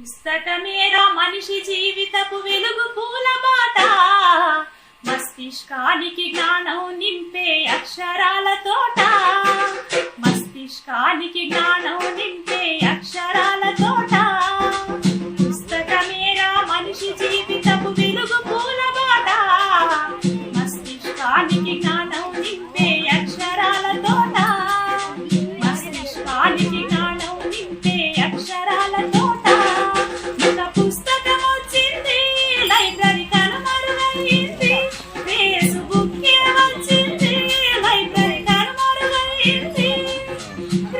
పుస్తకమేరా మనిషి జీవితపు వెలుగు పూల బాట. మస్తిష్కానికి జ్ఞానం నింపే అక్షరాల తోటా.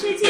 世界